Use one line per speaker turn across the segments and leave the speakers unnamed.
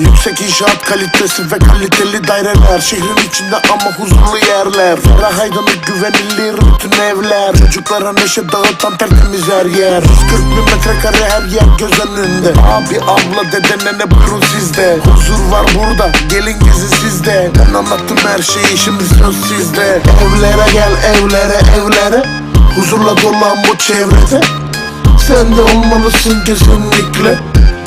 Yüksek inşaat kalitesi ve kaliteli daireler. Şehrin içinde ama huzurlu yerler. Ferah aydınlık güvenilir bütün evler. Çocuklara neşe dağıtan tertemiz her yer. 140 bin metrekare her yer göz önünde. Abi abla dede nene buyurun sizde. Huzur var burada gelin gezi sizde. Ben anlattım her şeyi şimdi söz sizde. Evlere gel evlere evlere. Huzurla dolan bu çevrede. Sen de olmalısın kesinlikle.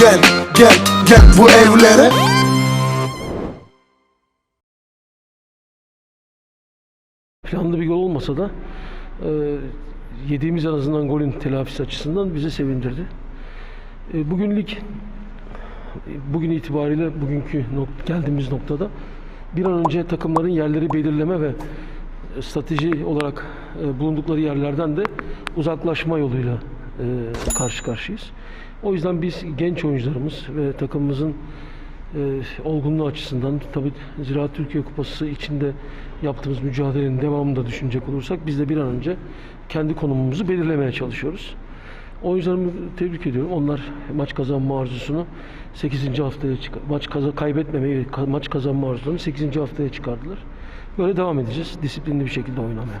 Gel gel gel bu evlere
Planlı bir gol olmasa da e, yediğimiz en azından golün telafisi açısından bizi sevindirdi. E, bugün lig e, bugün itibariyle bugünkü nok- geldiğimiz noktada bir an önce takımların yerleri belirleme ve strateji olarak e, bulundukları yerlerden de uzaklaşma yoluyla e, karşı karşıyayız. O yüzden biz genç oyuncularımız ve takımımızın e, olgunluğu açısından tabii Ziraat Türkiye Kupası içinde yaptığımız mücadelenin devamını da düşünecek olursak biz de bir an önce kendi konumumuzu belirlemeye çalışıyoruz. Oyuncularımı tebrik ediyorum. Onlar maç kazanma arzusunu 8. haftaya. Maç kaza kaybetmemeyi, ka- maç kazanma arzularını 8. haftaya çıkardılar. Böyle devam edeceğiz. Disiplinli bir şekilde oynamaya.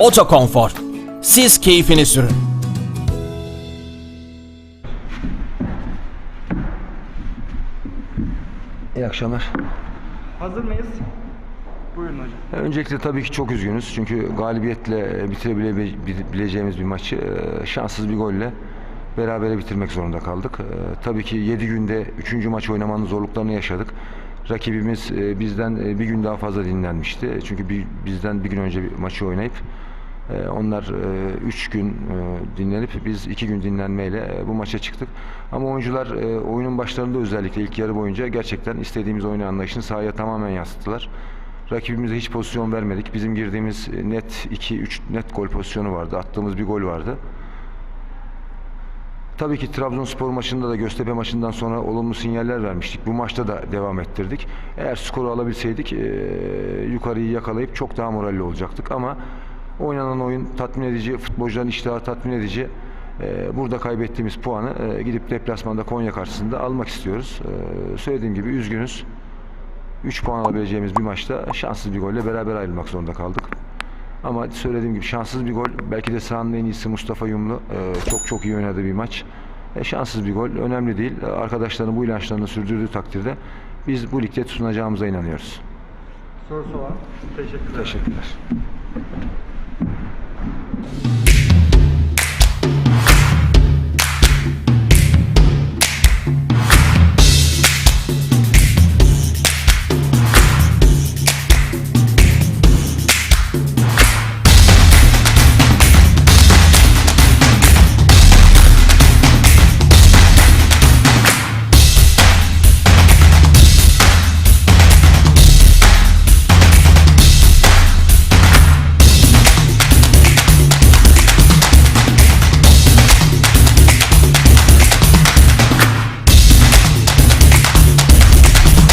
Otokonfor. Siz keyfini sürün.
İyi akşamlar.
Hazır mıyız? Buyurun hocam.
Öncelikle tabii ki çok üzgünüz. Çünkü galibiyetle bitirebileceğimiz bir maçı e, şanssız bir golle berabere bitirmek zorunda kaldık. E, Tabii ki 7 günde 3. maç oynamanın zorluklarını yaşadık. Rakibimiz e, bizden e, bir gün daha fazla dinlenmişti. Çünkü bizden bir gün önce bir maçı oynayıp e, onlar 3 gün e, dinlenip biz 2 gün dinlenmeyle e, bu maça çıktık. Ama oyuncular e, oyunun başlarında özellikle ilk yarı boyunca gerçekten istediğimiz oyun anlayışını sahaya tamamen yansıttılar. Rakibimize hiç pozisyon vermedik. Bizim girdiğimiz e, net 2-3 net gol pozisyonu vardı. Attığımız bir gol vardı. Tabii ki Trabzonspor maçında da Göztepe maçından sonra olumlu sinyaller vermiştik. Bu maçta da devam ettirdik. Eğer skoru alabilseydik e, yukarıyı yakalayıp çok daha moralli olacaktık. Ama oynanan oyun tatmin edici, futbolcuların iştahı tatmin edici. E, burada kaybettiğimiz puanı e, gidip deplasmanda Konya karşısında almak istiyoruz. E, söylediğim gibi üzgünüz. 3 puan alabileceğimiz bir maçta şanssız bir golle beraber ayrılmak zorunda kaldık. Ama söylediğim gibi şanssız bir gol. Belki de sahanın en iyisi Mustafa Yumlu. Ee, çok çok iyi oynadığı bir maç. E, şanssız bir gol. Önemli değil. Ee, Arkadaşların bu inançlarını sürdürdüğü takdirde biz bu ligde tutunacağımıza inanıyoruz.
Sorusu var. Teşekkürler.
Teşekkürler. Yeah.